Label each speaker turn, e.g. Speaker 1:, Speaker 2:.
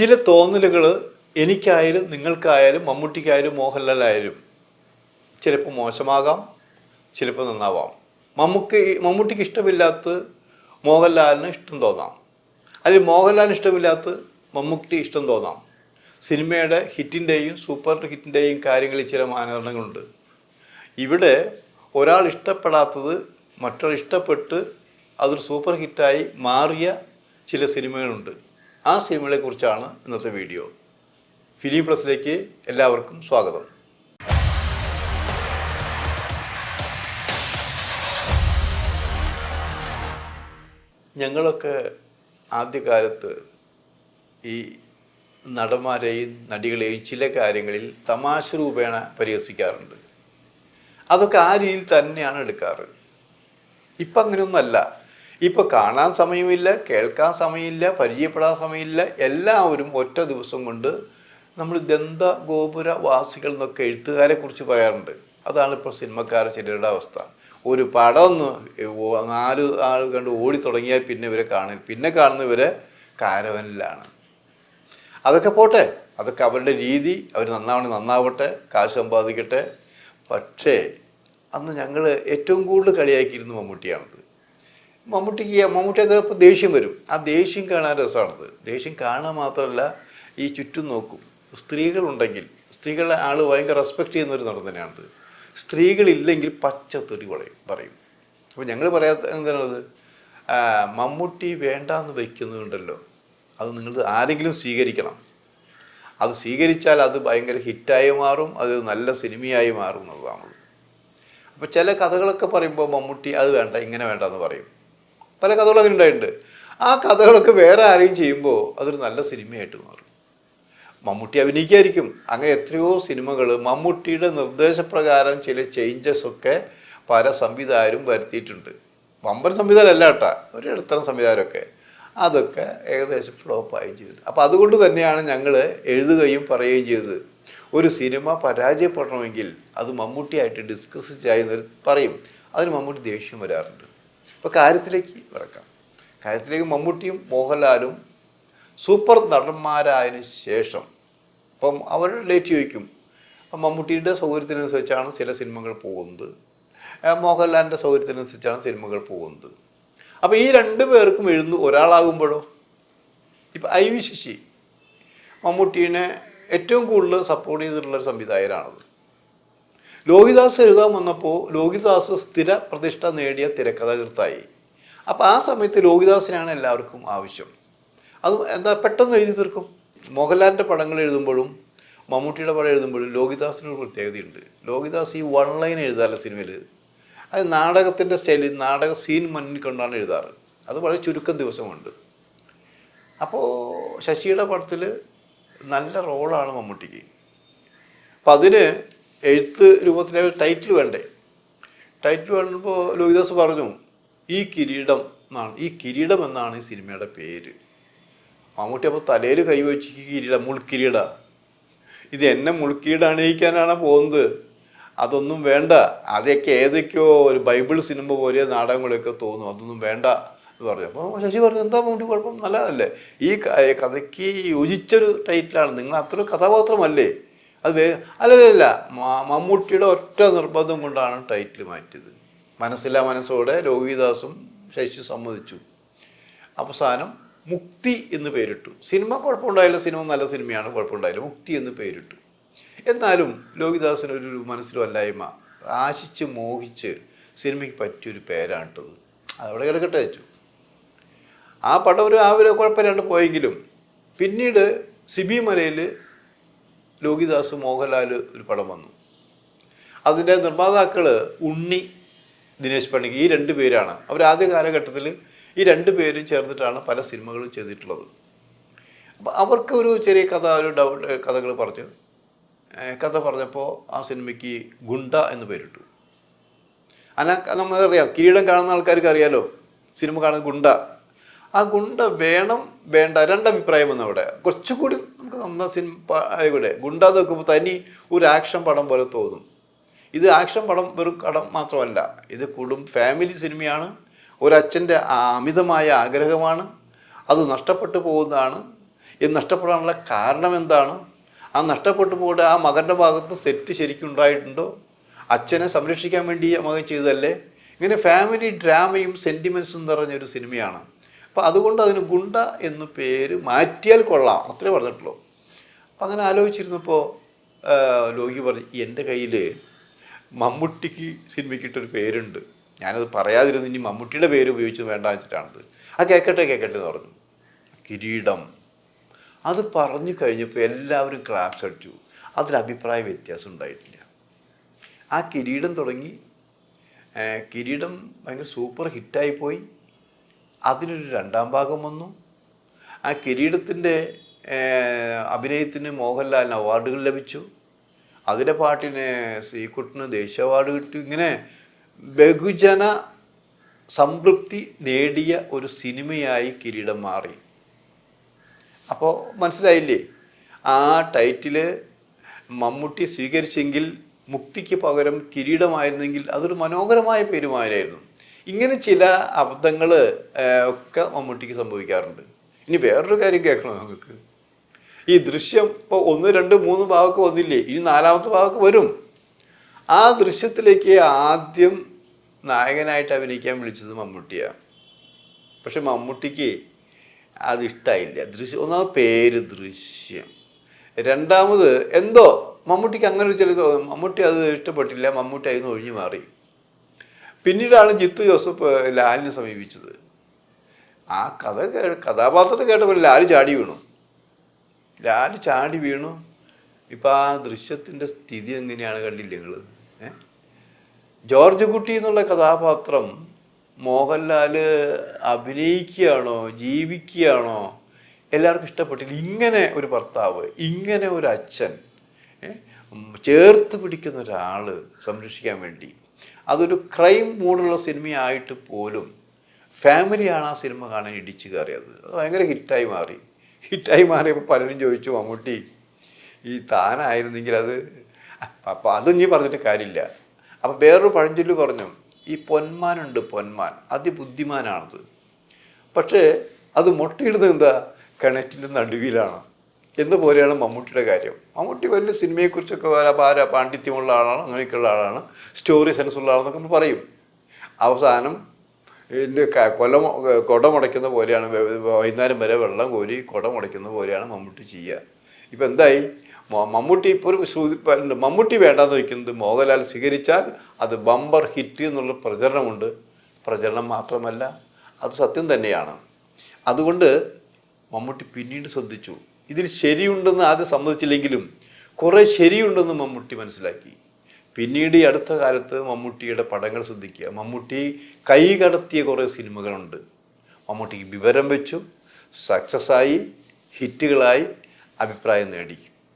Speaker 1: ചില തോന്നലുകൾ എനിക്കായാലും നിങ്ങൾക്കായാലും മമ്മൂട്ടിക്കായാലും മോഹൻലാലായാലും ചിലപ്പോൾ മോശമാകാം ചിലപ്പോൾ നന്നാവാം. മമ്മൂക്ക് മമ്മൂട്ടിക്ക് ഇഷ്ടമില്ലാത്ത മോഹൻലാലിന് ഇഷ്ടം തോന്നാം. അല്ലെങ്കിൽ മോഹൻലാലിന് ഇഷ്ടമില്ലാത്ത മമ്മൂട്ടി ഇഷ്ടം തോന്നാം. സിനിമയുടെ ഹിറ്റിന്റെയും സൂപ്പർ ഹിറ്റിന്റെയും കാര്യങ്ങളിൽ ചില മാനദണ്ഡങ്ങളുണ്ട്. ഇവിടെ ഒരാൾ ഇഷ്ടപ്പെടാത്തത് മറ്റൊരാൾ ഇഷ്ടപ്പെട്ട് അതൊരു സൂപ്പർ ഹിറ്റായി മാറിയ ചില സിനിമകളുണ്ട്. ആ സിനിമകളെക്കുറിച്ചാണ് ഇന്നത്തെ വീഡിയോ. ഫിലി പ്ലസിലേക്ക് എല്ലാവർക്കും സ്വാഗതം. ഞങ്ങളൊക്കെ ആദ്യകാലത്ത് ഈ നടന്മാരെയും നടികളെയും ചില കാര്യങ്ങളിൽ തമാശ രൂപേണ പരിഹസിക്കാറുണ്ട്. അതൊക്കെ ആ രീതിയിൽ തന്നെയാണ് എടുക്കാറ്. ഇപ്പം അങ്ങനെയൊന്നല്ല ഇപ്പം കാണാൻ സമയമില്ല കേൾക്കാൻ സമയമില്ല പരിചയപ്പെടാൻ സമയമില്ല. എല്ലാവരും ഒറ്റ ദിവസം കൊണ്ട് നമ്മൾ ദന്ത ഗോപുര വാസികൾ എന്നൊക്കെ എഴുത്തുകാരെ കുറിച്ച് പറയാറുണ്ട്. അതാണ് ഇപ്പോൾ സിനിമക്കാരെ ചിലരുടെ അവസ്ഥ. ഒരു പടം ഒന്ന് നാല് ആൾ കണ്ട് ഓടി തുടങ്ങിയാൽ പിന്നെ ഇവരെ കാണില്ല പിന്നെ കാണുന്ന കാണുന്നവരെ കാരവനിലാണ്. അതൊക്കെ പോട്ടെ അതൊക്കെ അവരുടെ രീതി അവർ നന്നാവണേ നന്നാവട്ടെ കാശ് സമ്പാദിക്കട്ടെ. പക്ഷേ അന്ന് ഞങ്ങൾ ഏറ്റവും കൂടുതൽ കളിയാക്കിയിരുന്നു മമ്മൂട്ടിയാണത്. മമ്മൂട്ടിക്ക് മമ്മൂട്ടിയൊക്കെ ഇപ്പോൾ ദേഷ്യം വരും. ആ ദേഷ്യം കാണാൻ രസമാണത് ദേഷ്യം കാണാൻ മാത്രമല്ല ഈ ചുറ്റും നോക്കും. സ്ത്രീകളുണ്ടെങ്കിൽ സ്ത്രീകളെ ആൾ ഭയങ്കര റെസ്പെക്റ്റ് ചെയ്യുന്ന ഒരു നടൻ തന്നെയാണത്. സ്ത്രീകളില്ലെങ്കിൽ പച്ചത്തെറി പറയും പറയും. അപ്പോൾ ഞങ്ങൾ പറയാത്ത എന്താണത്? മമ്മൂട്ടി വേണ്ടാന്ന് വയ്ക്കുന്നുണ്ടല്ലോ അത് നിങ്ങൾ ആരെങ്കിലും സ്വീകരിക്കണം. അത് സ്വീകരിച്ചാൽ അത് ഭയങ്കര ഹിറ്റായി മാറും അത് നല്ല സിനിമയായി മാറും എന്നുള്ളതാണ്. അപ്പോൾ ചില കഥകളൊക്കെ പറയുമ്പോൾ മമ്മൂട്ടി അത് വേണ്ട ഇങ്ങനെ വേണ്ട എന്ന് പറയും. പല കഥകളും ഉണ്ടായിട്ടുണ്ട് ആ കഥകളൊക്കെ വേറെ ആരെയും ചെയ്യുമ്പോൾ അതൊരു നല്ല സിനിമയായിട്ട് മാറും. മമ്മൂട്ടി അഭിനയിക്കായിരിക്കും. അങ്ങനെ എത്രയോ സിനിമകൾ മമ്മൂട്ടിയുടെ നിർദ്ദേശപ്രകാരം ചില ചേഞ്ചസ് ഒക്കെ പല സംവിധായകരും വരുത്തിയിട്ടുണ്ട്. വമ്പൻ സംവിധാനം അല്ല കേട്ടാ. ഒരു ഇടത്തരം സംവിധാനമൊക്കെ. അതൊക്കെ ഏകദേശം ഫ്ലോപ്പായും ചെയ്തു. അപ്പോൾ അതുകൊണ്ട് തന്നെയാണ് ഞങ്ങൾ എഴുതുകയും പറയുകയും ചെയ്തത്. ഒരു സിനിമ പരാജയപ്പെടണമെങ്കിൽ അത് മമ്മൂട്ടിയായിട്ട് ഡിസ്കസ് ചെയ്യുന്നവർ പറയും. അതിന് മമ്മൂട്ടി ദേഷ്യം വരാറുണ്ട്. ഇപ്പോൾ കാര്യത്തിലേക്ക് വരക്കാം കാര്യത്തിലേക്ക് മമ്മൂട്ടിയും മോഹൻലാലും സൂപ്പർ നടന്മാരായതിനു ശേഷം അപ്പം അവർ ലേറ്റ് ചോദിക്കും. അപ്പം മമ്മൂട്ടിയുടെ സൗകര്യത്തിനനുസരിച്ചാണ് ചില സിനിമകൾ പോകുന്നത്. മോഹൻലാലിന്റെ സൗകര്യത്തിനനുസരിച്ചാണ് സിനിമകൾ പോകുന്നത്. അപ്പോൾ ഈ രണ്ട് പേർക്കും എഴുന്നു ഒരാളാകുമ്പോഴോ? ഇപ്പം ഐ വി ശശി മമ്മൂട്ടീനെ ഏറ്റവും കൂടുതൽ സപ്പോർട്ട് ചെയ്തിട്ടുള്ള ഒരു സംവിധായകനാണത്. ലോഹിദാസ് എഴുതാൻ വന്നപ്പോൾ ലോഹിദാസ് സ്ഥിര പ്രതിഷ്ഠ നേടിയ തിരക്കഥാകൃത്തായി. അപ്പോൾ ആ സമയത്ത് ലോഹിദാസിനാണ് എല്ലാവർക്കും ആവശ്യം. അത് എന്താ പെട്ടെന്ന് എഴുതി തീർക്കും? മോഹൻലാലിന്റെ പടങ്ങൾ എഴുതുമ്പോഴും മമ്മൂട്ടിയുടെ പടം എഴുതുമ്പോഴും ലോഹിദാസിനൊരു പ്രത്യേകതയുണ്ട്. ലോഹിദാസ് ഈ വൺ ലൈൻ എഴുതാറില്ല സിനിമയിൽ അത് നാടകത്തിന്റെ സ്റ്റൈലിൽ നാടക സീൻ മുന്നിൽ കൊണ്ടാണ് എഴുതാറ്. അത് വളരെ ചുരുക്കം ദിവസമുണ്ട്. അപ്പോൾ ശശിയുടെ പടത്തിൽ നല്ല റോളാണ് മമ്മൂട്ടിക്ക്. അപ്പം അതിന് എഴുത്ത് രൂപത്തിലെ ടൈറ്റിൽ വേണ്ടേ? ടൈറ്റിൽ വേണ്ടപ്പോൾ ലോഹിദാസ് പറഞ്ഞു ഈ കിരീടം എന്നാണ് ഈ കിരീടം എന്നാണ് ഈ സിനിമയുടെ പേര്. മമ്മൂട്ടി അപ്പോൾ തലയിൽ കൈവച്ച് ഈ കിരീടം മുൾക്കിരീട ഇത് എന്നെ മുൾക്കിരീട അണിയിക്കാനാണ് പോകുന്നത്. അതൊന്നും വേണ്ട. അതൊക്കെ ഏതൊക്കെയോ ഒരു ബൈബിൾ സിനിമ പോലെ നാടകങ്ങളൊക്കെ തോന്നും. അതൊന്നും വേണ്ട എന്ന് പറഞ്ഞു. അപ്പോൾ ശശി പറഞ്ഞു എന്താ മമ്മൂട്ടി കുഴപ്പം? നല്ലതല്ലേ? ഈ കഥയ്ക്ക് യോജിച്ചൊരു ടൈറ്റിലാണ് നിങ്ങൾ അത്ര കഥാപാത്രമല്ലേ? അത് അല്ലല്ല മമ്മൂട്ടിയുടെ ഒറ്റ നിർബന്ധം കൊണ്ടാണ് ടൈറ്റിൽ മാറ്റിയത്. മനസ്സില്ല മനസ്സോടെ രോഹിദാസും ശശി സമ്മതിച്ചു. അവസാനം മുക്തി എന്ന് പേരിട്ടു. സിനിമ കുഴപ്പമുണ്ടായില്ല സിനിമ നല്ല സിനിമയാണ് കുഴപ്പമുണ്ടായില്ല മുക്തി എന്ന് പേരിട്ടു. എന്നാലും ലോഹിദാസിന് ഒരു മനസ്സിലുമല്ലായ്മ ആശിച്ച് മോഹിച്ച് സിനിമയ്ക്ക് പറ്റിയൊരു പേരാണിട്ടത് അതവിടെ കിടക്കട്ടെ വെച്ചു. ആ പടം ഒരു ആ ഒരു കുഴപ്പമില്ലാണ്ട് പോയെങ്കിലും പിന്നീട് സിബി മലയിൽ ലോഹിദാസ് മോഹൻലാൽ ഒരു പടം വന്നു. അതിന്റെ നിർമ്മാതാക്കൾ ഉണ്ണി ദിനേശ് പണിക്ക്. ഈ രണ്ട് പേരാണ്. അവർ ആദ്യ കാലഘട്ടത്തിൽ ഈ രണ്ട് പേരും ചേർന്നിട്ടാണ് പല സിനിമകളും ചെയ്തിട്ടുള്ളത്. അപ്പം അവർക്ക് ഒരു ചെറിയ കഥ ഒരു ഡൗട്ട് കഥകൾ പറഞ്ഞു. കഥ പറഞ്ഞപ്പോൾ ആ സിനിമയ്ക്ക് ഗുണ്ട എന്ന് പേരിട്ടു. അന നമുക്കറിയാം കിരീടം കാണുന്ന ആൾക്കാർക്ക് അറിയാലോ? സിനിമ കാണുന്ന ഗുണ്ട. ആ ഗുണ്ട വേണം വേണ്ട രണ്ടഭിപ്രായം ഒന്നും അവിടെ കുറച്ചുകൂടി നമുക്ക് നന്ന സിനിമ ആയിക്കൂടെ ഗുണ്ട നോക്കുമ്പോൾ തനി ഒരു ആക്ഷൻ പടം പോലെ തോന്നും. ഇത് ആക്ഷൻ പടം ഒരു കടം മാത്രമല്ല. ഇത് കുടും ഫാമിലി സിനിമയാണ്. ഒരച്ഛന്റെ അമിതമായ ആഗ്രഹമാണ്. അത് നഷ്ടപ്പെട്ടു പോകുന്നതാണ്. ഇത് നഷ്ടപ്പെടാനുള്ള കാരണം എന്താണ്? ആ നഷ്ടപ്പെട്ടു പോകേണ്ട ആ മകന്റെ ഭാഗത്ത് തെറ്റ് ശരിക്കും ഉണ്ടായിട്ടുണ്ടോ? അച്ഛനെ സംരക്ഷിക്കാൻ വേണ്ടി മകൻ ചെയ്തതല്ലേ? ഇങ്ങനെ ഫാമിലി ഡ്രാമയും സെന്റിമെൻസും നിറഞ്ഞൊരു സിനിമയാണ്. അപ്പോൾ അതുകൊണ്ട് അതിന് ഗുണ്ട എന്ന് പേര് മാറ്റിയാൽ കൊള്ളാം. അത്രേ പറഞ്ഞിട്ടുള്ളൂ. അപ്പം അങ്ങനെ ആലോചിച്ചിരുന്നപ്പോൾ ലോകി പറഞ്ഞു എന്റെ കയ്യിൽ മമ്മൂട്ടിക്ക് സിനിമയ്ക്കിട്ടൊരു പേരുണ്ട്. ഞാനത് പറയാതിരുന്നു ഇനി മമ്മൂട്ടിയുടെ പേര് ഉപയോഗിച്ചത് വേണ്ട വെച്ചിട്ടാണത്. ആ കേൾക്കട്ടെ കേൾക്കട്ടെ എന്ന് പറഞ്ഞു. കിരീടം. അത് പറഞ്ഞു കഴിഞ്ഞപ്പോൾ എല്ലാവരും ക്ലാപ്സ് അടിച്ചു. അതിൽ അഭിപ്രായ വ്യത്യാസം ഉണ്ടായിട്ടില്ല. ആ കിരീടം തുടങ്ങി കിരീടം ഭയങ്കര സൂപ്പർ ഹിറ്റായി പോയി. അതിനൊരു രണ്ടാം ഭാഗം വന്നു. ആ കിരീടത്തിന്റെ അഭിനയത്തിന് മോഹൻലാലിന് അവാർഡുകൾ ലഭിച്ചു. അതിന്റെ പാട്ടിന് ശ്രീകുട്ടിന് ദേശീയ അവാർഡ് കിട്ടി. ഇങ്ങനെ ബഹുജന സംതൃപ്തി നേടിയ ഒരു സിനിമയായി കിരീടം മാറി. അപ്പോൾ മനസ്സിലായില്ലേ? ആ ടൈറ്റിൽ മമ്മൂട്ടി സ്വീകരിച്ചെങ്കിൽ മുക്തിക്ക് പകരം കിരീടമായിരുന്നെങ്കിൽ അതൊരു മനോഹരമായ പേരുമായിരുന്നു ഇങ്ങനെ ചില അബദ്ധങ്ങൾ ഒക്കെ മമ്മൂട്ടിക്ക് സംഭവിക്കാറുണ്ട്. ഇനി വേറൊരു കാര്യം കേൾക്കണം നമുക്ക്? ഈ ദൃശ്യം ഇപ്പോൾ ഒന്ന് രണ്ട് മൂന്ന് ഭാഗമൊക്കെ വന്നില്ലേ? ഇനി നാലാമത്തെ ഭാഗമൊക്കെ വരും. ആ ദൃശ്യത്തിലേക്ക് ആദ്യം നായകനായിട്ട് അഭിനയിക്കാൻ വിളിച്ചത് മമ്മൂട്ടിയാണ്. പക്ഷെ മമ്മൂട്ടിക്ക് അത് ഇഷ്ടമായില്ല ദൃശ്യം ഒന്നാമത് പേര് ദൃശ്യം. രണ്ടാമത് എന്തോ മമ്മൂട്ടിക്ക് അങ്ങനെ ഒരു ചില മമ്മൂട്ടി അത് ഇഷ്ടപ്പെട്ടില്ല മമ്മൂട്ടി അതിൽ നിന്ന് ഒഴിഞ്ഞു മാറി. പിന്നീടാണ് ജിത്തു ജോസഫ് ലാലിനെ സമീപിച്ചത്. ആ കഥ കഥാപാത്രത്തെ കേട്ടപ്പോൾ ലാൽ ചാടി വീണു. ലാൽ ചാടി വീണു. ഇപ്പം ആ ദൃശ്യത്തിന്റെ സ്ഥിതി എങ്ങനെയാണ് കണ്ടില്ല നിങ്ങൾ ജോർജ് കുട്ടി എന്നുള്ള കഥാപാത്രം മോഹൻലാൽ അഭിനയിക്കുകയാണോ ജീവിക്കുകയാണോ? എല്ലാവർക്കും ഇഷ്ടപ്പെട്ടില്ല. ഇങ്ങനെ ഒരു ഭർത്താവ് ഇങ്ങനെ ഒരു അച്ഛൻ ചേർത്ത് പിടിക്കുന്ന ഒരാൾ സംരക്ഷിക്കാൻ വേണ്ടി അതൊരു ക്രൈം മൂഡുള്ള സിനിമയായിട്ട് പോലും ഫാമിലിയാണ് ആ സിനിമ കാണാൻ ഇടിച്ചു കയറിയത്. അത് ഭയങ്കര ഹിറ്റായി മാറി. ഹിറ്റായി മാറിയപ്പോൾ പലരും ചോദിച്ചു മമ്മൂട്ടി ഈ താനായിരുന്നെങ്കിൽ അത് അപ്പം അതും നീ പറഞ്ഞിട്ട് കാര്യമില്ല. അപ്പം വേറൊരു പഴഞ്ചൊല്ലു പറഞ്ഞു ഈ പൊന്മാനുണ്ട് പൊന്മാൻ അതിബുദ്ധിമാനാണത്. പക്ഷേ അത് മുട്ടയിടുന്നത് എന്താ? കിണറ്റിന്റെ നടുവിലാണ്. എന്ന പോലെയാണ് മമ്മൂട്ടിയുടെ കാര്യം. മമ്മൂട്ടി വലിയ സിനിമയെക്കുറിച്ചൊക്കെ വളരെ ഭാര പാണ്ഡിത്യമുള്ള ആളാണ് അങ്ങനെയൊക്കെയുള്ള ആളാണ്. സ്റ്റോറി സെൻസ് ഉള്ള ആളെന്നൊക്കെ നമ്മൾ പറയും. അവസാനം ഇതിന്റെ കൊലം മു- പോലെയാണ് വൈകുന്നേരം വരെ വെള്ളം കോരി കുടമുടയ്ക്കുന്ന പോലെയാണ് മമ്മൂട്ടി ചെയ്യുക. ഇപ്പം എന്തായി? മമ്മൂട്ടി ഇപ്പോൾ ഒരു ശ്രുതി മമ്മൂട്ടി വേണ്ടാന്ന് വയ്ക്കുന്നത് മോഹൻലാൽ സ്വീകരിച്ചാൽ അത് ബമ്പർ ഹിറ്റ് എന്നുള്ള പ്രചരണമുണ്ട്. പ്രചരണം മാത്രമല്ല അത് സത്യം തന്നെയാണ്. അതുകൊണ്ട് മമ്മൂട്ടി പിന്നീട് ശ്രദ്ധിച്ചു. ഇതിൽ ശരിയുണ്ടെന്ന് ആദ്യം സമ്മതിച്ചില്ലെങ്കിലും കുറേ ശരിയുണ്ടെന്ന് മമ്മൂട്ടി മനസ്സിലാക്കി. പിന്നീട് ഈ അടുത്ത കാലത്ത് മമ്മൂട്ടിയുടെ പടങ്ങൾ ശ്രദ്ധിക്കുക. മമ്മൂട്ടി കൈ കടത്തിയ കുറേ സിനിമകളുണ്ട്. മമ്മൂട്ടിക്ക് വിവരം വെച്ചു സക്സസ്സായി ഹിറ്റുകളായി അഭിപ്രായം നേടി.